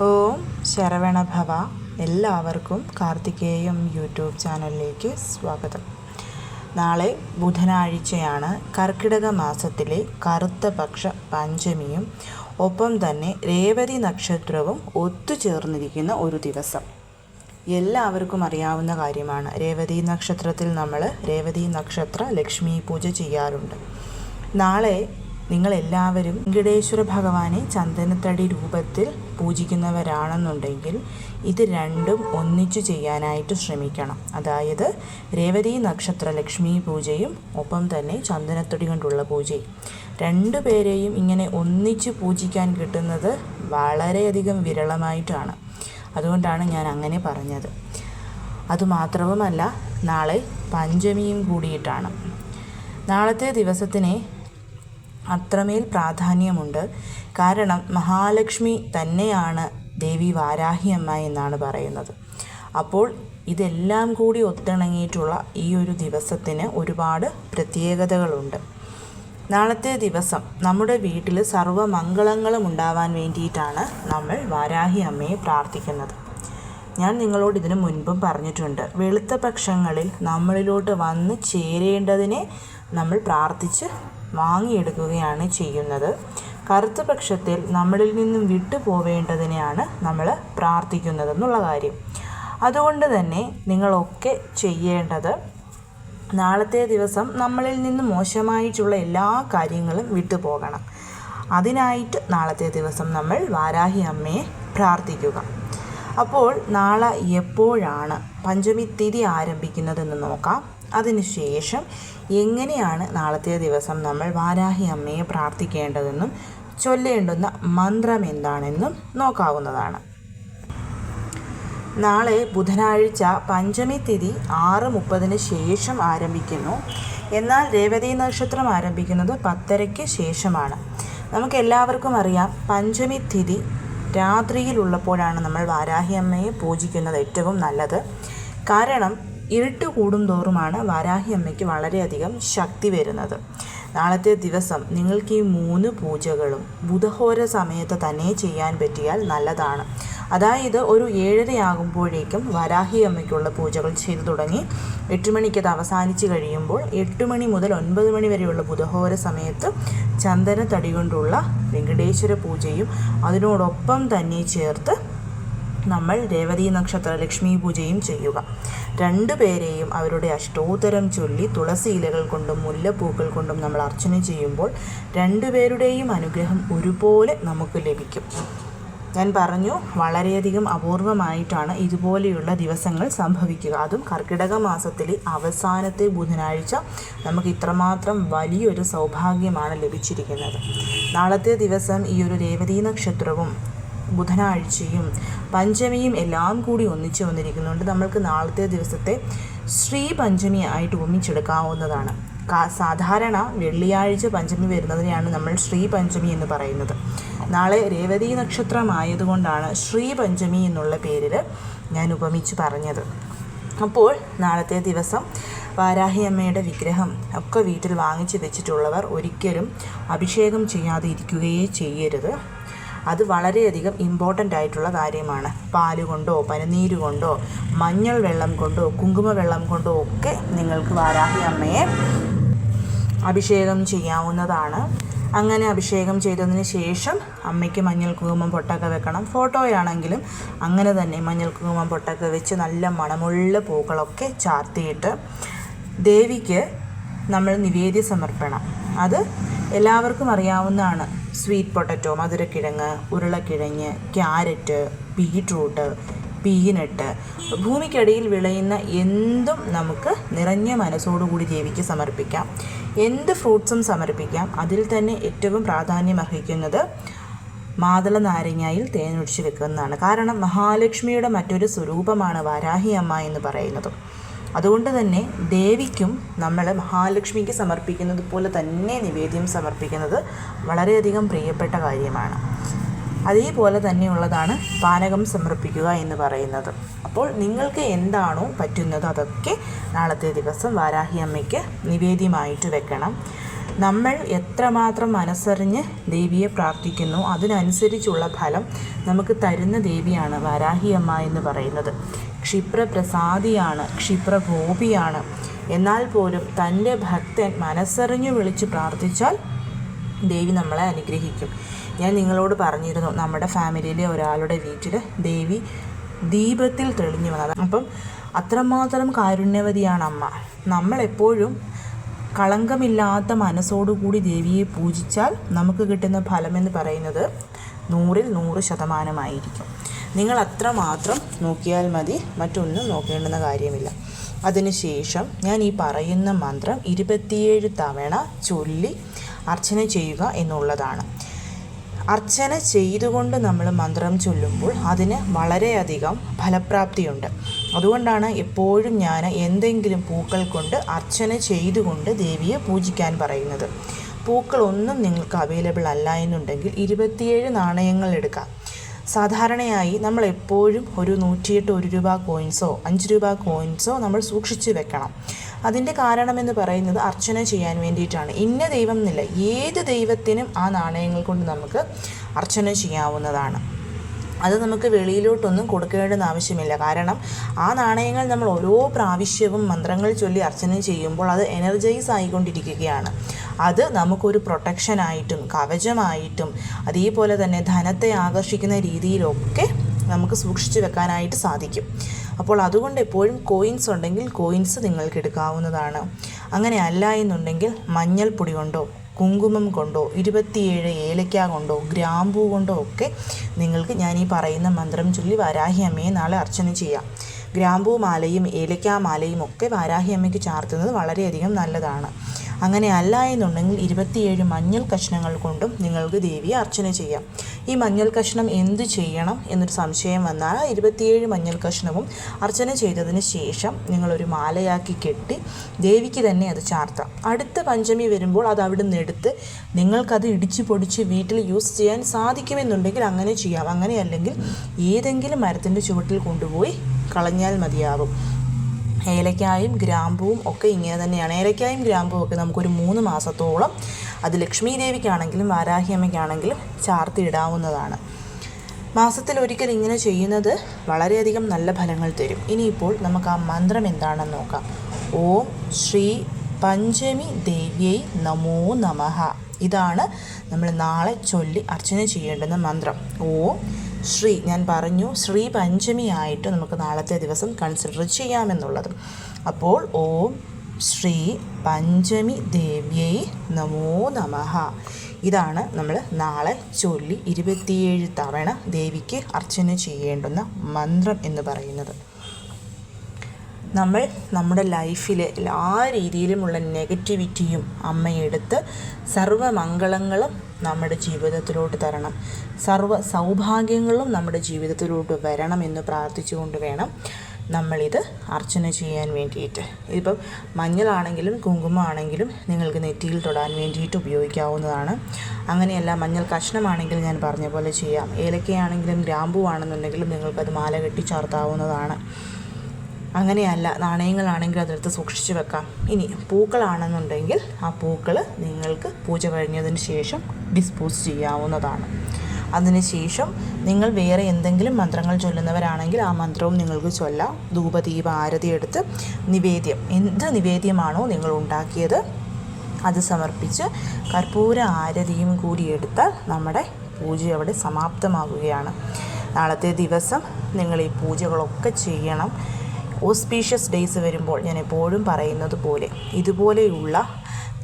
ഓം ശരവണഭവ എല്ലാവർക്കും കാർത്തികേയം യൂട്യൂബ് ചാനലിലേക്ക് സ്വാഗതം. നാളെ ബുധനാഴ്ചയാണ് കർക്കിടക മാസത്തിലെ കറുത്ത പക്ഷ പഞ്ചമിയും ഒപ്പം തന്നെ രേവതി നക്ഷത്രവും ഒത്തുചേർന്നിരിക്കുന്ന ഒരു ദിവസം. എല്ലാവർക്കും അറിയാവുന്ന കാര്യമാണ്. രേവതി നക്ഷത്രത്തിൽ നമ്മൾ രേവതി നക്ഷത്ര ലക്ഷ്മി പൂജ ചെയ്യാറുണ്ട്. നാളെ നിങ്ങളെല്ലാവരും വെങ്കടേശ്വര ഭഗവാനെ ചന്ദനത്തടി രൂപത്തിൽ പൂജിക്കുന്നവരാണെന്നുണ്ടെങ്കിൽ ഇത് രണ്ടും ഒന്നിച്ചു ചെയ്യാനായിട്ട് ശ്രമിക്കണം. അതായത് രേവതി നക്ഷത്ര ലക്ഷ്മി പൂജയും ഒപ്പം തന്നെ ചന്ദനത്തടി കൊണ്ടുള്ള പൂജയും. രണ്ടു പേരെയും ഇങ്ങനെ ഒന്നിച്ച് പൂജിക്കാൻ കിട്ടുന്നത് വളരെയധികം വിരളമായിട്ടാണ്. അതുകൊണ്ടാണ് ഞാൻ അങ്ങനെ പറഞ്ഞത്. അതുമാത്രവുമല്ല നാളെ പഞ്ചമിയും കൂടിയിട്ടാണ്. നാളത്തെ ദിവസത്തിന് അത്രമേൽ പ്രാധാന്യമുണ്ട്. കാരണം മഹാലക്ഷ്മി തന്നെയാണ് ദേവി വാരാഹി അമ്മ എന്നാണ് പറയുന്നത്. അപ്പോൾ ഇതെല്ലാം കൂടി ഒത്തിണങ്ങിയിട്ടുള്ള ഈ ഒരു ദിവസത്തിന് ഒരുപാട് പ്രത്യേകതകളുണ്ട്. നാളത്തെ ദിവസം നമ്മുടെ വീട്ടിൽ സർവമംഗളങ്ങളും ഉണ്ടാവാൻ വേണ്ടിയിട്ടാണ് നമ്മൾ വാരാഹി അമ്മയെ പ്രാർത്ഥിക്കുന്നത്. ഞാൻ നിങ്ങളോട് ഇതിനു മുൻപും പറഞ്ഞിട്ടുണ്ട് വെളുത്ത പക്ഷങ്ങളിൽ നമ്മളിലോട്ട് വന്ന് ചേരേണ്ടതിനെ നമ്മൾ പ്രാർത്ഥിച്ച് വാങ്ങിയെടുക്കുകയാണ് ചെയ്യുന്നത്. കറുത്ത പക്ഷത്തിൽ നമ്മളിൽ നിന്നും വിട്ടു പോവേണ്ടതിനെയാണ് നമ്മൾ പ്രാർത്ഥിക്കുന്നതെന്നുള്ള കാര്യം. അതുകൊണ്ട് തന്നെ നിങ്ങളൊക്കെ ചെയ്യേണ്ടത് നാളത്തെ ദിവസം നമ്മളിൽ നിന്ന് മോശമായിട്ടുള്ള എല്ലാ കാര്യങ്ങളും വിട്ടുപോകണം. അതിനായിട്ട് നാളത്തെ ദിവസം നമ്മൾ വാരാഹി അമ്മയെ പ്രാർത്ഥിക്കുക. അപ്പോൾ നാളെ എപ്പോഴാണ് പഞ്ചമി തിഥി ആരംഭിക്കുന്നതെന്ന് നോക്കാം. അതിനുശേഷം എങ്ങനെയാണ് നാളത്തെ ദിവസം നമ്മൾ വാരാഹി അമ്മയെ പ്രാർത്ഥിക്കേണ്ടതെന്നും ചൊല്ലേണ്ടുന്ന മന്ത്രം എന്താണെന്നും നോക്കാവുന്നതാണ്. നാളെ ബുധനാഴ്ച പഞ്ചമി തിഥി ആറ് മുപ്പതിന് ശേഷം ആരംഭിക്കുന്നു. എന്നാൽ രേവതി നക്ഷത്രം ആരംഭിക്കുന്നത് പത്തരയ്ക്ക് ശേഷമാണ്. നമുക്ക് എല്ലാവർക്കും അറിയാം പഞ്ചമി തിഥി രാത്രിയിലുള്ളപ്പോഴാണ് നമ്മൾ വാരാഹി അമ്മയെ പൂജിക്കുന്നത് ഏറ്റവും നല്ലത്. കാരണം ഇരുട്ട് കൂടും തോറുമാണ് വാരാഹി അമ്മയ്ക്ക് വളരെയധികം ശക്തി വരുന്നത്. നാളത്തെ ദിവസം നിങ്ങൾക്ക് ഈ മൂന്ന് പൂജകളും ബുധഹോര സമയത്ത് തന്നെ ചെയ്യാൻ പറ്റിയാൽ നല്ലതാണ്. അതായത് ഒരു ഏഴരയാകുമ്പോഴേക്കും വരാഹി അമ്മയ്ക്കുള്ള പൂജകൾ ചെയ്തു തുടങ്ങി എട്ട് മണിക്ക് അത് അവസാനിച്ച് കഴിയുമ്പോൾ എട്ട് മണി മുതൽ ഒൻപത് മണി വരെയുള്ള ബുധഹോര സമയത്ത് ചന്ദന തടി കൊണ്ടുള്ള വെങ്കടേശ്വര പൂജയും അതിനോടൊപ്പം തന്നെ ചേർത്ത് നമ്മൾ രേവതി നക്ഷത്ര ലക്ഷ്മി പൂജയും ചെയ്യുക. രണ്ടു പേരെയും അവരുടെ അഷ്ടോത്തരം ചൊല്ലി തുളസി ഇലകൾ കൊണ്ടും മുല്ലപ്പൂക്കൾ കൊണ്ടും നമ്മൾ അർച്ചന ചെയ്യുമ്പോൾ രണ്ടുപേരുടെയും അനുഗ്രഹം ഒരുപോലെ നമുക്ക് ലഭിക്കും. ഞാൻ പറഞ്ഞു വളരെയധികം അപൂർവമായിട്ടാണ് ഇതുപോലെയുള്ള ദിവസങ്ങൾ സംഭവിക്കുക. അതും കർക്കിടക മാസത്തിലെ അവസാനത്തെ ബുധനാഴ്ച നമുക്ക് ഇത്രമാത്രം വലിയൊരു സൗഭാഗ്യമാണ് ലഭിച്ചിരിക്കുന്നത്. നാളത്തെ ദിവസം ഈ ഒരു രേവതി നക്ഷത്രവും ബുധനാഴ്ചയും പഞ്ചമിയും എല്ലാം കൂടി ഒന്നിച്ചു വന്നിരിക്കുന്നുണ്ട്. നമ്മൾക്ക് നാളത്തെ ദിവസത്തെ ശ്രീ പഞ്ചമി ആയിട്ട് ഒന്നിച്ചെടുക്കാവുന്നതാണ്. സാധാരണ വെള്ളിയാഴ്ച പഞ്ചമി വരുന്നതിനെയാണ് നമ്മൾ ശ്രീ പഞ്ചമി എന്ന് പറയുന്നത്. നാളെ രേവതി നക്ഷത്രമായതുകൊണ്ടാണ് ശ്രീ പഞ്ചമി എന്നുള്ള പേരിൽ ഞാൻ ഉപമിച്ച് പറഞ്ഞത്. അപ്പോൾ നാളത്തെ ദിവസം വാരാഹി അമ്മയുടെ വിഗ്രഹം ഒക്കെ വീട്ടിൽ വാങ്ങിച്ച് വെച്ചിട്ടുള്ളവർ ഒരിക്കലും അഭിഷേകം ചെയ്യാതെ ഇരിക്കുകയേ ചെയ്യരുത്. അത് വളരെയധികം ഇമ്പോർട്ടന്റ് ആയിട്ടുള്ള കാര്യമാണ്. പാൽ കൊണ്ടോ പനിനീര് കൊണ്ടോ മഞ്ഞൾ വെള്ളം കൊണ്ടോ കുങ്കുമ വെള്ളം കൊണ്ടോ ഒക്കെ നിങ്ങൾക്ക് വാരാഹി അമ്മയെ അഭിഷേകം ചെയ്യാവുന്നതാണ്. അങ്ങനെ അഭിഷേകം ചെയ്തതിന് ശേഷം അമ്മയ്ക്ക് മഞ്ഞൾ കുങ്കുമം പൊട്ടൊക്കെ വെക്കണം. ഫോട്ടോയാണെങ്കിലും അങ്ങനെ തന്നെ മഞ്ഞൾ കുങ്കുമം പൊട്ടൊക്കെ വെച്ച് നല്ല മണമുള്ള പൂക്കളൊക്കെ ചാർത്തിയിട്ട് ദേവിക്ക് നമ്മൾ നിവേദ്യ സമർപ്പണം. അത് എല്ലാവർക്കും അറിയാവുന്നതാണ്. സ്വീറ്റ് പൊട്ടറ്റോ മധുരക്കിഴങ്ങ് ഉരുളക്കിഴങ്ങ് ക്യാരറ്റ് ബീട്രൂട്ട് പീനട്ട്. ഭൂമിക്കടിയിൽ വിളയുന്ന എന്തും നമുക്ക് നിറഞ്ഞ മനസ്സോടുകൂടി ദേവിക്ക് സമർപ്പിക്കാം. എന്ത് ഫ്രൂട്ട്സും സമർപ്പിക്കാം. അതിൽ തന്നെ ഏറ്റവും പ്രാധാന്യം അർഹിക്കുന്നത് മാതള നാരങ്ങയിൽ തേനൊഴിച്ച് വെക്കുന്നതാണ്. കാരണം മഹാലക്ഷ്മിയുടെ മറ്റൊരു സ്വരൂപമാണ് വാരാഹി അമ്മ എന്ന് പറയുന്നത്. അതുകൊണ്ട് തന്നെ ദേവിക്കും നമ്മൾ മഹാലക്ഷ്മിക്ക് സമർപ്പിക്കുന്നത് പോലെ തന്നെ നിവേദ്യം സമർപ്പിക്കുന്നത് വളരെയധികം പ്രിയപ്പെട്ട കാര്യമാണ്. അതേപോലെ തന്നെയുള്ളതാണ് പാനകം സമർപ്പിക്കുക എന്ന് പറയുന്നത്. അപ്പോൾ നിങ്ങൾക്ക് എന്താണോ പറ്റുന്നത് അതൊക്കെ നാളത്തെ ദിവസം വാരാഹി അമ്മയ്ക്ക് നിവേദ്യമായിട്ട് വെക്കണം. നമ്മൾ എത്രമാത്രം മനസ്സറിഞ്ഞ് ദേവിയെ പ്രാർത്ഥിക്കുന്നു അതിനനുസരിച്ചുള്ള ഫലം നമുക്ക് തരുന്ന ദേവിയാണ് വാരാഹി അമ്മ എന്ന് പറയുന്നത്. ക്ഷിപ്രപ്രസാദിയാണ് ക്ഷിപ്രകോപിയാണ്. എന്നാൽ പോലും തന്റെ ഭക്തൻ മനസ്സറിഞ്ഞു വിളിച്ച് പ്രാർത്ഥിച്ചാൽ ദേവി നമ്മളെ അനുഗ്രഹിക്കും. ഞാൻ നിങ്ങളോട് പറഞ്ഞിരുന്നു നമ്മുടെ ഫാമിലിയിലെ ഒരാളുടെ വീട്ടിൽ ദേവി ദീപത്തിൽ തെളിഞ്ഞു വന്നത്. അപ്പം അത്രമാത്രം കാരുണ്യവതിയാണ് അമ്മ. നമ്മളെപ്പോഴും കളങ്കമില്ലാത്ത മനസ്സോടുകൂടി ദേവിയെ പൂജിച്ചാൽ നമുക്ക് കിട്ടുന്ന ഫലമെന്ന് പറയുന്നത് നൂറിൽ നൂറ് ശതമാനമായിരിക്കും. നിങ്ങൾ അത്ര മാത്രം നോക്കിയാൽ മതി. മറ്റൊന്നും നോക്കേണ്ടുന്ന കാര്യമില്ല. അതിനുശേഷം ഞാൻ ഈ പറയുന്ന മന്ത്രം ഇരുപത്തിയേഴ് തവണ ചൊല്ലി അർച്ചന ചെയ്യുക എന്നുള്ളതാണ്. അർച്ചന ചെയ്തുകൊണ്ട് നമ്മൾ മന്ത്രം ചൊല്ലുമ്പോൾ അതിന് വളരെയധികം ഫലപ്രാപ്തിയുണ്ട്. അതുകൊണ്ടാണ് എപ്പോഴും ഞാൻ എന്തെങ്കിലും പൂക്കൾ കൊണ്ട് അർച്ചന ചെയ്തുകൊണ്ട് ദേവിയെ പൂജിക്കാൻ പറയുന്നത്. പൂക്കളൊന്നും നിങ്ങൾക്ക് അവൈലബിൾ അല്ല എന്നുണ്ടെങ്കിൽ ഇരുപത്തിയേഴ് നാണയങ്ങൾ എടുക്കാം. സാധാരണയായി നമ്മൾ എപ്പോഴും ഒരു നൂറ്റിയെട്ട് ഒരു രൂപ കോയിൻസോ അഞ്ച് രൂപ കോയിൻസോ നമ്മൾ സൂക്ഷിച്ച് വെക്കണം. അതിന്റെ കാരണമെന്ന് പറയുന്നത് അർച്ചന ചെയ്യാൻ വേണ്ടിയിട്ടാണ്. ഇന്ന ദൈവം എന്നില്ല ഏത് ദൈവത്തിനും ആ നാണയങ്ങൾ കൊണ്ട് നമുക്ക് അർച്ചന ചെയ്യാവുന്നതാണ്. അത് നമുക്ക് വെളിയിലോട്ടൊന്നും കൊടുക്കേണ്ടുന്ന ആവശ്യമില്ല. കാരണം ആ നാണയങ്ങൾ നമ്മൾ ഓരോ പ്രാവശ്യവും മന്ത്രങ്ങൾ ചൊല്ലി അർച്ചന ചെയ്യുമ്പോൾ അത് എനർജൈസ് ആയിക്കൊണ്ടിരിക്കുകയാണ്. അത് നമുക്കൊരു പ്രൊട്ടക്ഷനായിട്ടും കവചമായിട്ടും അതേപോലെ തന്നെ ധനത്തെ ആകർഷിക്കുന്ന രീതിയിലൊക്കെ നമുക്ക് സൂക്ഷിച്ചു വെക്കാനായിട്ട് സാധിക്കും. അപ്പോൾ അതുകൊണ്ട് എപ്പോഴും കോയിൻസ് ഉണ്ടെങ്കിൽ കോയിൻസ് നിങ്ങൾക്ക് എടുക്കാവുന്നതാണ്. അങ്ങനെ അല്ല എന്നുണ്ടെങ്കിൽ മഞ്ഞൾപ്പൊടി കൊണ്ടോ കുങ്കുമം കൊണ്ടോ ഇരുപത്തിയേഴ് ഏലക്ക കൊണ്ടോ ഗ്രാമ്പൂ കൊണ്ടോ ഒക്കെ നിങ്ങൾക്ക് ഞാൻ ഈ പറയുന്ന മന്ത്രം ചൊല്ലി വാരാഹി അമ്മയെ നാളെ അർച്ചന ചെയ്യാം. ഗ്രാമ്പൂ മാലയും ഏലക്ക മാലയും ഒക്കെ വാരാഹി അമ്മയ്ക്ക് ചാർത്തുന്നത് വളരെയധികം നല്ലതാണ്. അങ്ങനെ അല്ല എന്നുണ്ടെങ്കിൽ ഇരുപത്തിയേഴ് മഞ്ഞൾ കഷ്ണങ്ങൾ കൊണ്ടും നിങ്ങൾക്ക് ദേവിയെ അർച്ചന ചെയ്യാം. ഈ മഞ്ഞൾ കഷ്ണം എന്ത് ചെയ്യണം എന്നൊരു സംശയം വന്നാൽ ഇരുപത്തിയേഴ് മഞ്ഞൾ കഷ്ണവും അർച്ചന ചെയ്തതിന് ശേഷം നിങ്ങളൊരു മാലയാക്കി കെട്ടി ദേവിക്ക് തന്നെ അത് ചാർത്താം. അടുത്ത പഞ്ചമി വരുമ്പോൾ അത് അവിടെ നിന്ന് എടുത്ത് നിങ്ങൾക്കത് ഇടിച്ച് പൊടിച്ച് വീട്ടിൽ യൂസ് ചെയ്യാൻ സാധിക്കുമെന്നുണ്ടെങ്കിൽ അങ്ങനെ ചെയ്യാം. അങ്ങനെയല്ലെങ്കിൽ ഏതെങ്കിലും മരത്തിന്റെ ചുവട്ടിൽ കൊണ്ടുപോയി കളഞ്ഞാൽ മതിയാവും. ഏലക്കായും ഗ്രാമ്പുവും ഒക്കെ ഇങ്ങനെ തന്നെയാണ്. ഏലക്കായും ഗ്രാമ്പുവും ഒക്കെ നമുക്കൊരു മൂന്ന് മാസത്തോളം അത് ലക്ഷ്മി ദേവിക്കാണെങ്കിലും വാരാഹിയമ്മയ്ക്കാണെങ്കിലും ചാർത്തിയിടാവുന്നതാണ്. മാസത്തിൽ ഒരിക്കൽ ഇങ്ങനെ ചെയ്യുന്നത് വളരെയധികം നല്ല ഫലങ്ങൾ തരും. ഇനിയിപ്പോൾ നമുക്ക് ആ മന്ത്രം എന്താണെന്ന് നോക്കാം. ഓം ശ്രീ പഞ്ചമി ദേവ്യൈ നമോ നമഃ. ഇതാണ് നമ്മൾ നാളെ ചൊല്ലി അർച്ചന ചെയ്യേണ്ടുന്ന മന്ത്രം. ഓം ശ്രീ ഞാൻ പറഞ്ഞു ശ്രീ പഞ്ചമി ആയിട്ട് നമുക്ക് നാളത്തെ ദിവസം കൺസിഡർ ചെയ്യാമെന്നുള്ളത്. അപ്പോൾ ഓം ശ്രീ പഞ്ചമി ദേവ്യൈ നമോ നമഃ. ഇതാണ് നമ്മൾ നാളെ ചൊല്ലി ഇരുപത്തിയേഴ് തവണ ദേവിക്ക് അർച്ചന ചെയ്യേണ്ടുന്ന മന്ത്രം എന്ന് പറയുന്നത്. നമ്മൾ നമ്മുടെ ലൈഫിലെ എല്ലാ രീതിയിലുമുള്ള നെഗറ്റിവിറ്റിയും അമ്മയെടുത്ത് സർവമംഗളങ്ങളും നമ്മുടെ ജീവിതത്തിലോട്ട് തരണം. സർവ സൗഭാഗ്യങ്ങളും നമ്മുടെ ജീവിതത്തിലോട്ട് വരണം എന്ന് പ്രാർത്ഥിച്ചുകൊണ്ട് വേണം നമ്മളിത് അർച്ചന ചെയ്യാൻ വേണ്ടിയിട്ട്. ഇതിപ്പം മഞ്ഞളാണെങ്കിലും കുങ്കുമമാണെങ്കിലും നിങ്ങൾക്ക് നെറ്റിയിൽ തൊടാൻ വേണ്ടിയിട്ട് ഉപയോഗിക്കാവുന്നതാണ്. അങ്ങനെയല്ല മഞ്ഞൾ കഷ്ണമാണെങ്കിൽ ഞാൻ പറഞ്ഞ പോലെ ചെയ്യാം. ഏലക്കയാണെങ്കിലും ഗ്രാമ്പു ആണെന്നുണ്ടെങ്കിലും നിങ്ങൾക്കത് മാല കെട്ടി ചേർത്താവുന്നതാണ്. അങ്ങനെയല്ല നാണയങ്ങളാണെങ്കിൽ അതെടുത്ത് സൂക്ഷിച്ചു വെക്കാം. ഇനി പൂക്കളാണെന്നുണ്ടെങ്കിൽ ആ പൂക്കൾ നിങ്ങൾക്ക് പൂജ കഴിഞ്ഞതിന് ശേഷം ഡിസ്പോസ് ചെയ്യാവുന്നതാണ്. അതിനുശേഷം നിങ്ങൾ വേറെ എന്തെങ്കിലും മന്ത്രങ്ങൾ ചൊല്ലുന്നവരാണെങ്കിൽ ആ മന്ത്രവും നിങ്ങൾക്ക് ചൊല്ലാം. ധൂപദീപ ആരതി എടുത്ത് നിവേദ്യം. എന്ത് നിവേദ്യമാണോ നിങ്ങൾ ഉണ്ടാക്കിയത് അത് സമർപ്പിച്ച് കർപ്പൂര ആരതിയും കൂടി എടുത്താൽ നമ്മുടെ പൂജ അവിടെ സമാപ്തമാകുകയാണ് നാളത്തെ ദിവസം നിങ്ങൾ ഈ പൂജകളൊക്കെ ചെയ്യണം. ഓസ്പീഷ്യസ് ഡേയ്സ് വരുമ്പോൾ ഞാൻ എപ്പോഴും പറയുന്നത് പോലെ ഇതുപോലെയുള്ള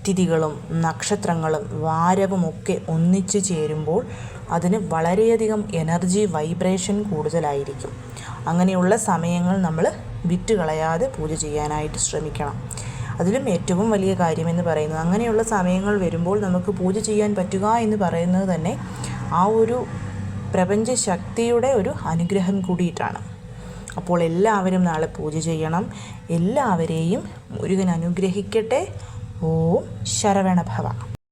തിഥികളും നക്ഷത്രങ്ങളും വാരവുമൊക്കെ ഒന്നിച്ചു ചേരുമ്പോൾ അതിന് വളരെയധികം എനർജി വൈബ്രേഷൻ കൂടുതലായിരിക്കും. അങ്ങനെയുള്ള സമയങ്ങൾ നമ്മൾ വിറ്റുകളയാതെ പൂജ ചെയ്യാനായിട്ട് ശ്രമിക്കണം. അതിലും ഏറ്റവും വലിയ കാര്യമെന്ന് പറയുന്നത് അങ്ങനെയുള്ള സമയങ്ങൾ വരുമ്പോൾ നമുക്ക് പൂജ ചെയ്യാൻ പറ്റുക എന്ന് പറയുന്നത് തന്നെ ആ ഒരു പ്രപഞ്ച ശക്തിയുടെ ഒരു അനുഗ്രഹം കൂടിയിട്ടാണ്. അപ്പോൾ എല്ലാവരും നാളെ പൂജ ചെയ്യണം. എല്ലാവരെയും മുരുകൻ അനുഗ്രഹിക്കട്ടെ. ഓം ശരവണഭവ.